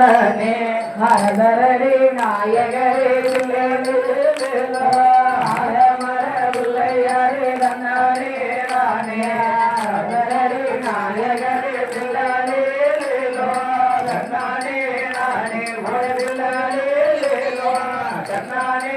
வேலனே ஹரதரே நாயகரே ஹரமர பிள்ளையாரே தன்னாரே ரானே ஹரதரே நாயகரே பிள்ளாரே தன்னாரே நானே புறதில்லாரே தன்னாரே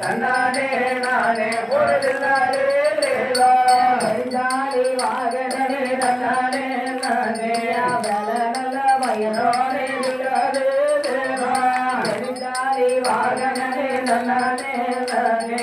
தன்னானே நானே பொருளாலே கைதாடி வாகனே தன்னானே நானே. அவல நல்ல வயனோனே கைதாடி வாகனே தன்னானே நானே.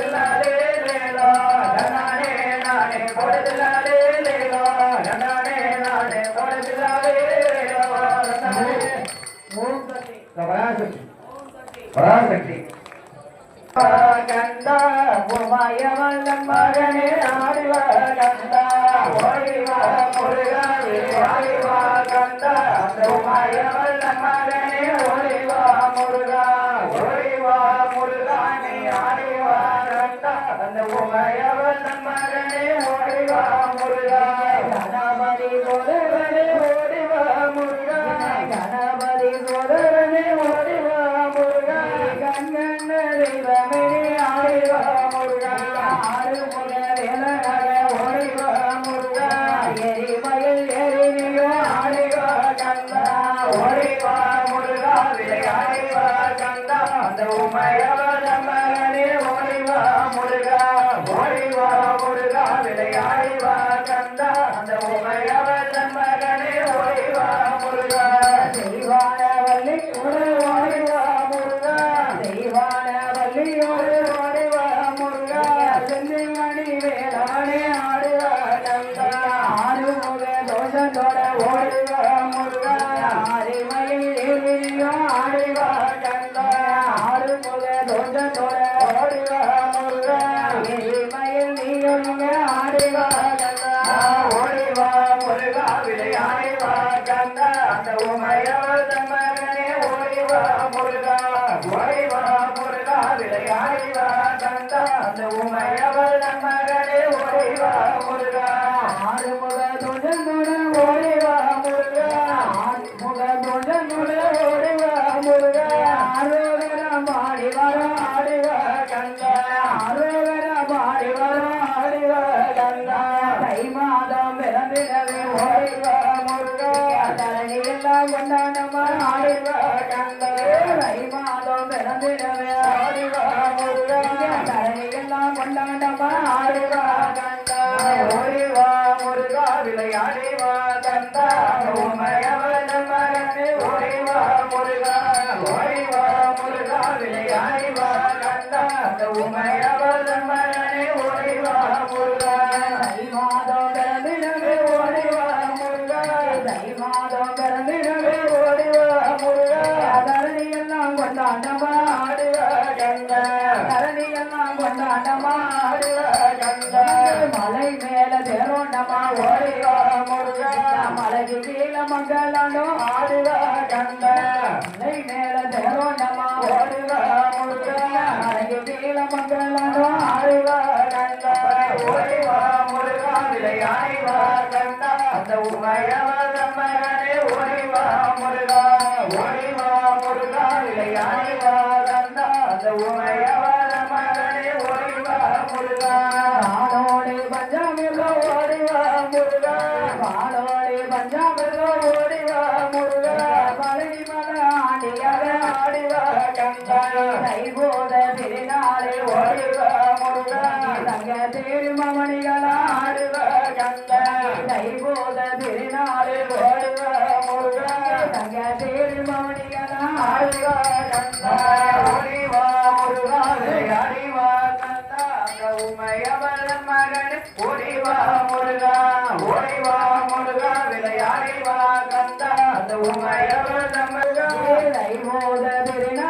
வெற்றி கந்தா உமாயவல்லம் மகனே ஆடிவ கந்தா ஓடிவா முருகா ஆடிவா கந்தா உமாயவல்லம் மகனே ஓடிவா முருகா முருகா விளையாடிவா கந்தா அந்த உமையவ விளையாடி வா தந்தா உமையா முருகா ஓடிவா முருகா விளையாடிவா கண்டா உமையா கீழ ஆடுவ கண்ட கந்தா மேல தேரோண்டமா ஓடிவா முருகா. மலைக்கு கீழ மங்களாண்டோ ஆடுவ கண்ட ஓடிவ முருகா விளையாடிவ கண்ட அந்த உமையவ மகனே ஓடிவ முருகா. ஓடிவ முருகா விளையாடிவ கண்ட அந்த உமையவ மகனே ஓடிவ முருகா. பாடோடு பஞ்சாமிர்ல ஓடிவ முருகா. திருமணிகளா ஆடுவா கந்தா தைபோத திருநாளே ஓடிவா முருகா தங்க திருமணிகளா ஆடுவா கந்தா ஓடிவா உமையவர மகன் முருகா முருகா விளையாடிவா அந்த உமையவர மகன் தைபோத முருகா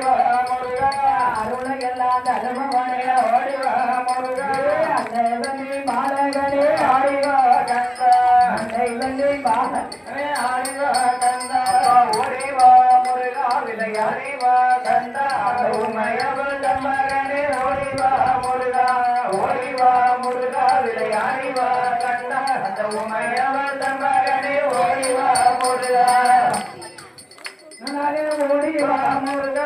ஓடிவா முருகா அருளையெல்லாம் தருபவனே ஓடிவா முருகா அன்னை பாலகனே ஆடிவா கந்தா அன்னை பாலகனே ஆடிவா கந்தா ஓடிவா முருகா விளையாடிவா கந்தா உமையவள் மகனே நானே ஓடிவா முருகா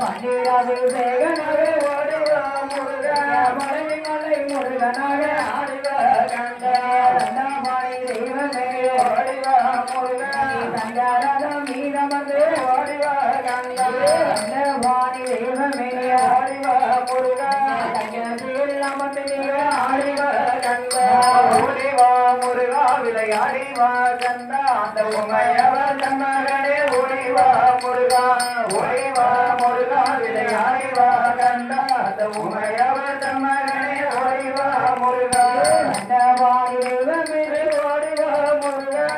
பன்னீராபிஷேகனாக ஓடிவா முருகா மலை மலை முருகனாக ஆடிவா கந்தா தண்டாமணி தெய்வமே ஓடிவா முருகா தண்டாரதம் மீதமந்து ஓடிவா கந்தா தண்டபாணி தெய்வமே ஓடிவா முருகா தங்கத்தில் ஆடிவா ஓடிவா முருகா விளையாடிவா அந்த உமையவர் மகனே ஓடிவா முருகா ஓடிவா முருகா விளையாடிவா கந்தா அந்த உமையவர் மகனே ஓடிவா முருகா. தண்டபாணி தெய்வமே ஓடிவா முருகா.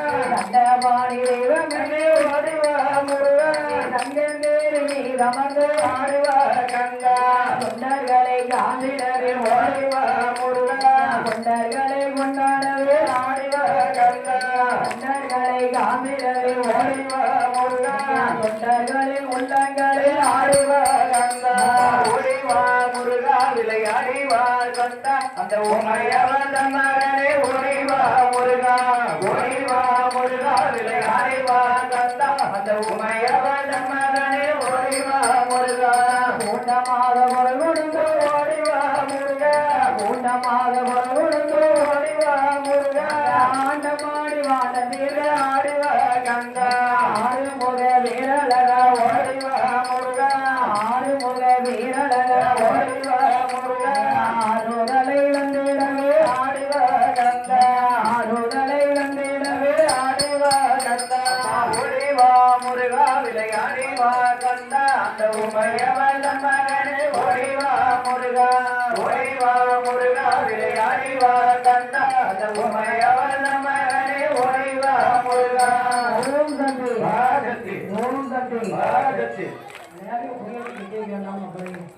தங்கந்தேரி நீதமந்து கங்கா. கந்தா தொண்டர்களை காந்திடவே ஓடிவா முருகா. தொண்டர்களை கொண்டாடவே ஆடிவா கங்கா. தொண்டர்களை காந்திடவே ஓடிவா முருகா. தொண்டர்களின் உள்ளங்களை ஆடிவா கங்கா. ஓடிவா முருகா விளையாடிவா கந்தா அந்த உமையவன் மகனே ஓடிவா முருகா. ஓடிவா முருகா ஆண்டமாடி வாழ வீர ஆடிவா கந்தா ஆறு முக வீரல முருகா விளையாடிவா கந்தா அந்த உமையவன் மகனே ஓடிவா முருகா ஓடிவா முருகா விளையாடி வா கண்டா அந்த உமையவன் மகனே ஓடிவா முருகா ஓம் தந்தை வாசக்தி ஓம் தந்தை நம்ம